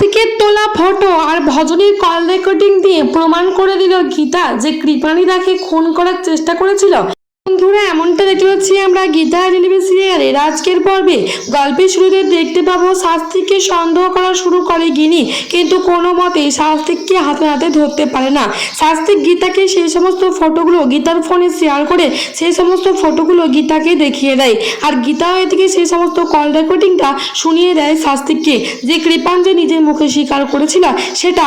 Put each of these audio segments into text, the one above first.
স্বাস্তিকের তোলা ফটো আর ভজনের call recording দিয়ে প্রমাণ করে দিল গীতা যে কৃপানি তাকে খুন করার চেষ্টা করেছিল। বন্ধুরা, এমনটা দেখতে পাচ্ছি আমরা গীতা টেলিভিশন সিরিয়ালের আজকের পর্বে গল্পের শুরুতে দেখতে পাবো শাস্তিককে সন্দেহ করা শুরু করে গিনি, কিন্তু কোনো মতেই শাস্তিককে হাতে হাতে ধরতে পারে না। শাস্তিক গীতাকে সেই সমস্ত ফটোগুলো গীতার ফোনে শেয়ার করে সেই সমস্ত ফটোগুলো গীতাকে দেখিয়ে দেয়। আর গীতা এদিকে সেই সমস্ত কল রেকর্ডিংটা শুনিয়ে দেয় শাস্তিককে। যে কৃপান যে নিজের মুখে স্বীকার করেছিল, সেটা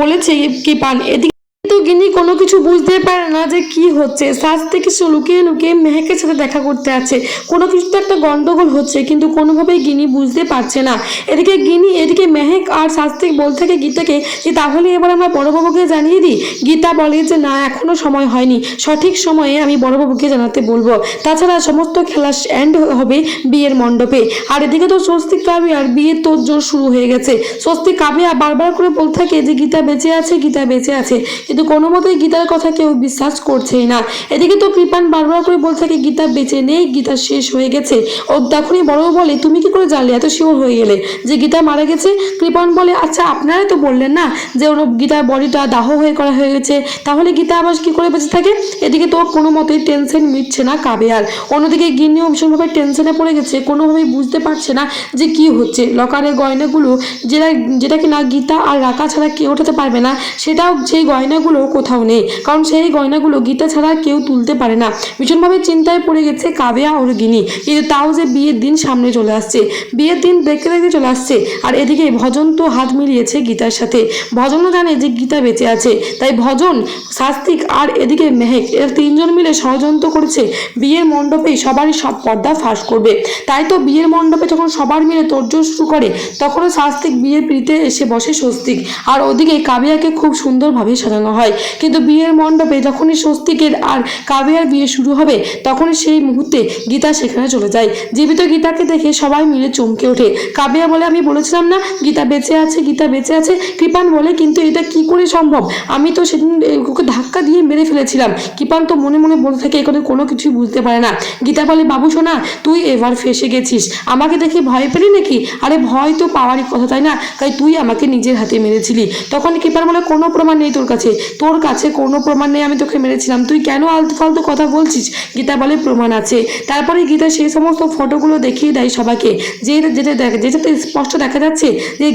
বলেছে কৃপান। এদিকে কিন্তু গিনি কোনো কিছু বুঝতে পারে না যে কি হচ্ছে। সাজ থেকে সে লুকিয়ে লুকিয়ে মেহেকের সাথে দেখা করতে আছে। কোনো কিছু তো একটা গন্ডগোল হচ্ছে, কিন্তু কোনোভাবেই গিনি বুঝতে পারছে না। এদিকে গিনি এদিকে মেহেক আর শাস্তিক বলতে থাকে গীতাকে যে তাহলে এবার আমরা বড়বাবুকে জানিয়ে দিই। গীতা বলে যে, না এখনও সময় হয়নি। সঠিক সময়ে আমি বড়বাবুকে জানাতে বলব। তাছাড়া সমস্ত খেলা এন্ড হবে বিয়ের মণ্ডপে। আর এদিকে তো স্বস্তিক কাবিয়ার বিয়ের তোড়জোড় শুরু হয়ে গেছে। স্বস্তিক কাবিয়া বারবার করে বলতে থাকে যে, গীতা বেঁচে আছে, গীতা বেঁচে আছে। কিন্তু কোনো মতেই গীতার কথা কেউ বিশ্বাস করছেই না। এদিকে তো কৃপান বারবার করে বলতে থাকে গীতা বেঁচে নেই, গীতা শেষ হয়ে গেছে। ও তখনই বড় বলে, তুমি কি করে জানলে? এত শিওর হয়ে গেলে যে গীতা মারা গেছে? কৃপান বলে আচ্ছা আপনারাই তো বললেন না যে ওর গীতার বডিটা দাহ হয়ে করা হয়ে গেছে? তাহলে গীতা আবার কি করে বেঁচে থাকে? এদিকে তো কোনো মতেই টেনশন মিটছে না কাবে আর অন্যদিকে গিন্নিও ভীষণভাবে টেনশনে পড়ে গেছে, কোনোভাবেই বুঝতে পারছে না যে কি হচ্ছে। লকারের গয়নাগুলো, যেটা যেটা কি না গীতা আর রাখা ছাড়া কেউ ওঠাতে পারবে না, সেটাও সেই গয়নাগুলো কোথাও নেই। কারণ সেই গয়নাগুলো গীতা ছাড়া কেউ তুলতে পারে না। ভীষণভাবে চিন্তায় পড়ে গেছে কাবেয়া ওর গিনি। কিন্তু তাও যে বিয়ের দিন সামনে চলে আসছে। বিয়ের দিন দেখতে দেখতে চলে আসছে। আর এদিকে ভজন তো হাত মিলিয়েছে গীতার সাথে। ভজনও জানে যে গীতা বেঁচে আছে। তাই ভজন শাস্তিক আর এদিকে মেহেক এরা তিনজন মিলে ষড়যন্ত্র করেছে। বিয়ের মণ্ডপেই সবারই সব পর্দা ফাঁস করবে। তাই তো বিয়ের মণ্ডপে যখন সবার মিলে তোড়জোড় শুরু করে, তখনও শাস্তিক বিয়ের পিড়িতে এসে বসে স্বস্তিক। আর ওদিকে কাবিয়াকে খুব সুন্দরভাবে সাজানো হয়। কিন্তু বিয়ের মণ্ডপে যখনই স্বস্তিকের আর কাবিয়ার বিয়ে শুরু হবে, তখনই সেই মুহূর্তে গীতা সেখানে চলে যায়। জীবিত গীতাকে দেখে সবাই মিলে চমকে ওঠে। কাবিয়া বলে, আমি বলেছিলাম না, গীতা বেঁচে আছে, গীতা বেঁচে আছে। কৃপান বলে, কিন্তু এটা কি করে সম্ভব? আমি তো সেদিন ওকে ধাক্কা দিয়ে মেরে ফেলেছিলাম। কৃপান তো মনে মনে বলতে থাকে এখানে কোনো কিছুই বুঝতে পারে না। গীতা বলে, বাবু সোনা, তুই এবার ফেসে গেছিস। আমাকে দেখে ভয় পেলি নাকি? আরে, ভয় তো পাওয়ারই কথা, তাই না? তাই তুই আমাকে নিজের হাতে মেরেছিলি। তখন কৃপান বলে, কোনো প্রমাণ নেই তোর কাছে। তোর কাছে কোনো প্রমাণ নেই, আমি তোকে মেরেছিলাম। তুই কেন আলতু ফালতু কথা বলছিস? গীতা বলে প্রমাণ আছে। তারপরে গীতা সেই সমস্ত ফটোগুলো দেখিয়ে দেয় সবাইকে। যে যেটা দেখ যেটাতে স্পষ্ট দেখা যাচ্ছে যে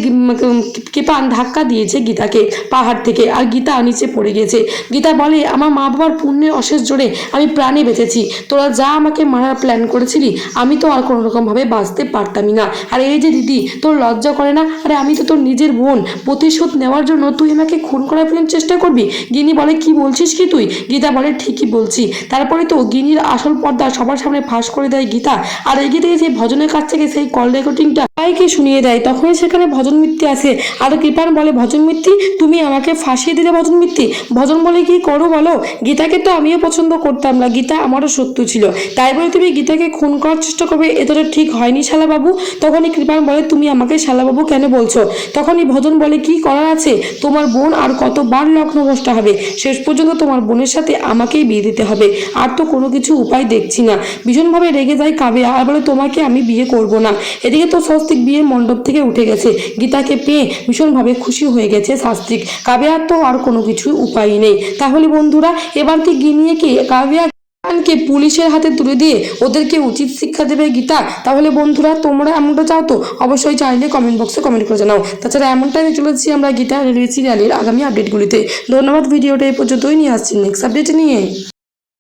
কৃপান ধাক্কা দিয়েছে গীতাকে পাহাড় থেকে। আর গীতা নিচে পড়ে গেছে। গীতা বলে, আমার মা বাবার পুণ্যের অশেষ জোরে আমি প্রাণে বেঁচেছি। তোরা যা আমাকে মারার প্ল্যান করেছিলি, আমি তো আর কোনো রকমভাবে বাঁচতে পারতামই না। আর এই যে দিদি, তোর লজ্জা করে না? আরে আমি তো তোর নিজের বোন। প্রতিশোধ নেওয়ার জন্য তুই আমাকে খুন করার চেষ্টা করবি? গিনি বলে, কি বলছিস কি তুই? গীতা বলে, ঠিকই বলছি। তারপরে তো গিনির আসল পর্দা সবার সামনে ফাঁস করে দেয় গীতা। আর এগিয়ে থেকে সেই ভজনের কাছ থেকে সেই কল রেকর্ডিংটা সবাইকে শুনিয়ে দেয়। তখনই সেখানে ভজন মিত্তি আসে। আর কৃপান বলে, ভজন মিত্তি, তুমি আমাকে ফাঁসিয়ে দিলে ভজন মিত্তি। ভজন বলে, কি করো বলো? গীতাকে তো আমিও পছন্দ করতাম না। গীতা আমারও শত্রু ছিল। তাই বলে তুমি গীতাকে খুন করার চেষ্টা করবে এটা তো ঠিক হয়নি শালাবাবু। তখনই কৃপান বলে, তুমি আমাকে শালাবাবু কেন বলছো? তখনই ভজন বলে, কি করার আছে? তোমার বোন আর কতবার লগ্নভ্রষ্ট হবে। শেষ পর্যন্ত তোমার বোনের সাথে আমাকেই বিয়ে দিতে হবে। আর তো কোনো কিছু উপায় দেখছি না। ভীষণভাবে রেগে যায় কাবে আর বলে, তোমাকে আমি বিয়ে করব না। এদিকে তো স্বস্তিক বিয়ের মণ্ডপ থেকে উঠে গেছে। গীতাকে পেয়ে ভীষণভাবে খুশি হয়ে গেছে শাস্তিক কাবিয়ার তো আর কোনো কিছু উপায় নেই। তাহলে বন্ধুরা, এবার কি গিয়ে নিয়ে কি? কাবেয়া কে পুলিশের হাতে তুলে দিয়ে ওদেরকে উচিত শিক্ষা দেবে গীতা। তাহলে বন্ধুরা, তোমরা এমনটা চাও তো? অবশ্যই চাইলে কমেন্ট বক্সে কমেন্ট করে জানাও। তাছাড়া এমনটাই চলেছি আমরা গীতা রেলওয়ে সিরিয়ালের আগামী আপডেটগুলিতে ধন্যবাদ ভিডিওটা এই পর্যন্তই নিয়ে আসছি। নেক্সট আপডেট নিয়ে।